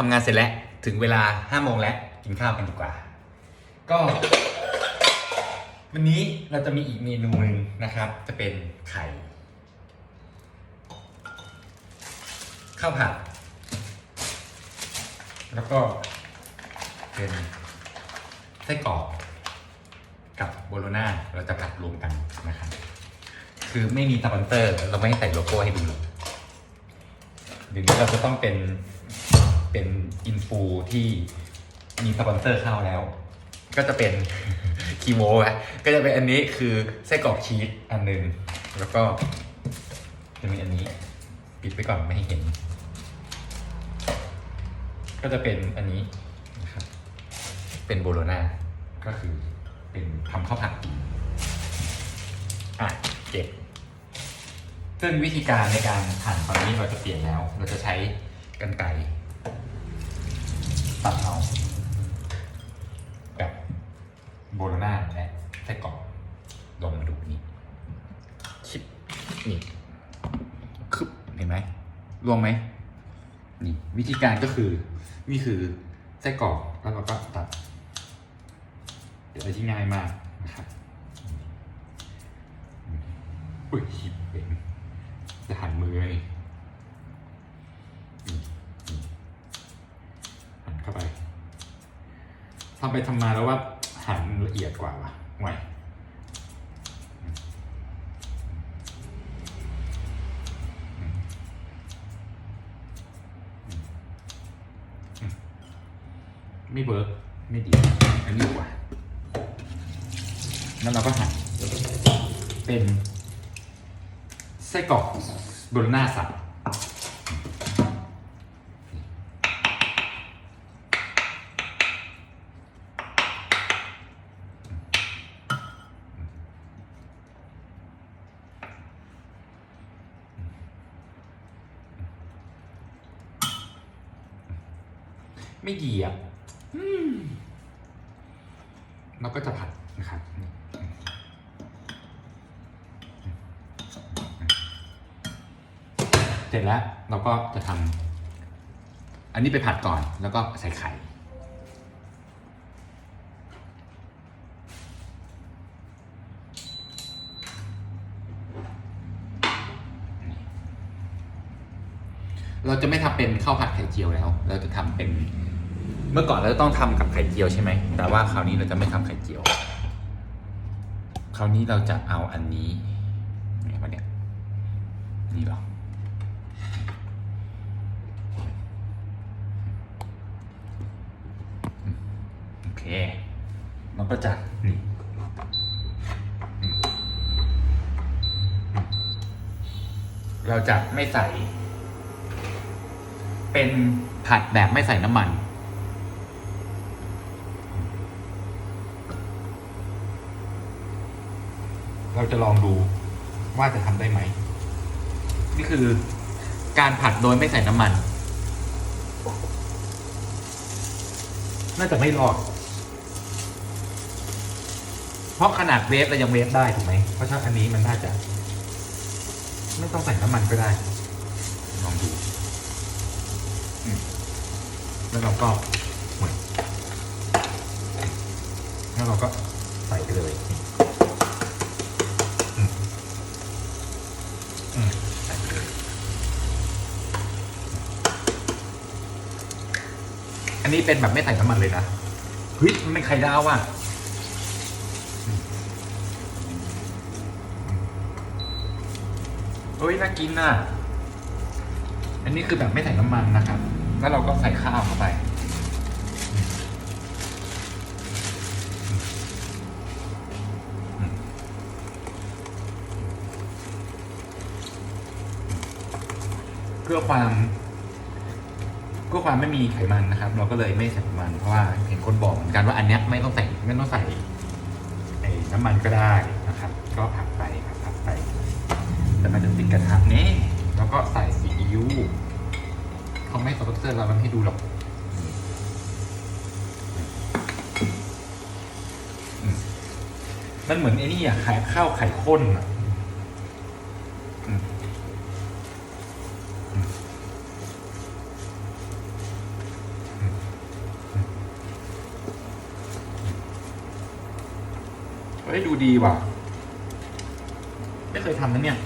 ทำงานเสร็จแล้วถึงเวลาห้าโมงแล้วกินข้าวกันดีกว่า ก็ วันนี้เราจะมีอีกเมนูหนึ่งนะครับ จะเป็นไข่ข้าวผัด แล้วก็เป็นไส้กรอกกับโบโลน่าเราจะผัดรวมกันนะครับคือไม่มีสปอนเซอร์ เราไม่ใส่โลโก้ให้ดูหรอกเดี๋ยวนี้เราจะต้องเป็น เป็นอินฟูที่มีสปอนเซอร์เข้าแล้ว ก็จะเป็นคีโมะก็จะเป็นอันนี้คือไส้กรอกชีสอันหนึ่งแล้วก็จะมีอันนี้ ปิดไว้ก่อนไม่ให้เห็น ก็จะเป็นอันนี้นะครับเป็นโบโลนาก็คือเป็นทำข้าวผัดอะเก็บซึ่งวิธีการในการหั่นตอนนี้เราจะเปลี่ยนแล้ว เราจะใช้กรรไกรตัดเอาแบบ โบโลนาและไส้กรอกลองมาดูนี่คิดนี่คึบเห็นไหมรวมไหมนี่วิธีการก็คือนี่คือไส้กรอกแล้วเราก็ตัดเป็นอะไรที่ง่ายมากนะครับอุ้ยหิบเป็นจะหันมือไงนี่นี่หันเข้าไปทำไปทำมาแล้วว่า หันละเอียดกว่าว่ะไหวไม่เบิร์กไม่ดี อันนี้กว่าแล้วเราก็หั่นเป็นไส้กรอกบโลน่าสับ ไม่ดีอะอืมเราก็จะผัดนะครับเสร็จแล้วเราก็จะทำอันนี้ไปผัดก่อนแล้วก็ใส่ไข่เราจะไม่ทำเป็นข้าวผัดไข่เจียวแล้ว เราจะทำเป็น เมื่อก่อนเราจะต้องทำกับไข่เจียวใช่ไหม แต่ว่าคราวนี้เราจะไม่ทำไข่เจียว คราวนี้เราจะเอาอันนี้ไงวะเนี่ยนี่หรอ โอเคเราก็จะนี่เราจะไม่ใส่ เป็นผัดแบบไม่ใส่น้ำมัน เราจะลองดูว่าจะทำได้ไหม นี่คือการผัดโดยไม่ใส่น้ำมัน น่าจะไม่รอด เพราะขนาดเวฟเรายังเวฟได้ถูกไหม เพราะฉะนั้นอันนี้มันน่าจะ ไม่ต้องใส่น้ำมันก็ได้ ลองดูแล้วเราก็เหมือนแล้วเราก็ใส่ไปเลยอืมอืมใส่ไปเลย อันนี้เป็นแบบไม่ใส่น้ำมันเลยนะเฮ้ยมันเป็นไข่ดาวอะเฮ้ยน่ากินน่ะ อันนี้คือแบบไม่ใส่น้ำมันนะครับ แล้วเราก็ใส่ข้าวเข้าไป เพื่อความ เพื่อความไม่มีไขมันนะครับ เราก็เลยไม่ใส่น้ำมันเพราะว่าเห็นคนบอกเหมือนกันว่าอันนี้ไม่ต้องใส่ไม่ต้องใส่น้ำมันก็ได้นะครับ ก็ผัดไปผัดไป แต่มันจะติดกระทะนี่แล้วก็ใส่ซีอิ๊วเขาไม่สปอนเซอร์เรามันให้ดูหรอกมันเหมือนไอ้นี่อะไข่ข้าวไข่ข้นอะ เฮ้ยดูดีว่ะ ไม่เคยทำนะเนี่ย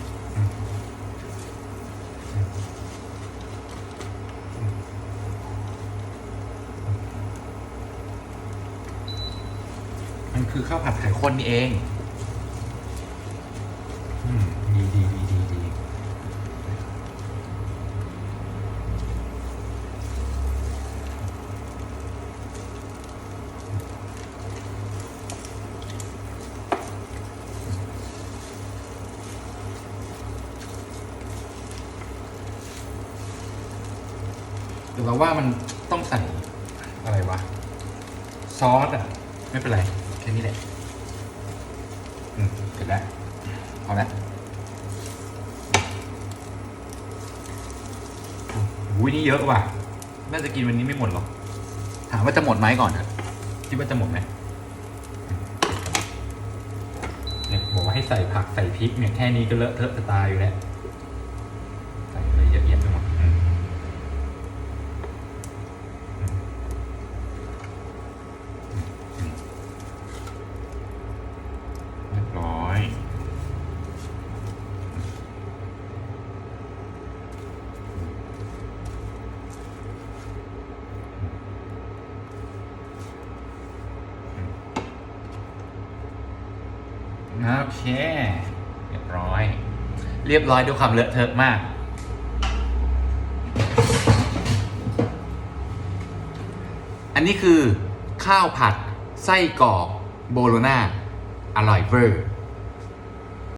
มันคือข้าวผัดไข่ข้นนี่เอง อืมดีดีดีดีดีแต่ เราว่ามันต้องใส่อะไรวะ ซอสอะ ไม่เป็นไร แค่นี้แหละ อืมเสร็จแล้วพอแล้วอุ้ยนี่เยอะว่ะ น่าจะกินวันนี้ไม่หมดหรอก ถามว่าจะหมดไหมก่อนอะคิดว่าจะหมดไหมเนี่ยบอกว่าให้ใส่ผักใส่พริกเนี่ยแค่นี้ก็เลอะเทอะจะตายอยู่แล้ว ใส่อะไรเยอะแยะไปหมดอืมอืมเรียบร้อย โอเค เรียบร้อย เรียบร้อยด้วยความเลอะเทอะมาก อันนี้คือข้าวผัดไส้กรอกโบโลนาอร่อยเวอร์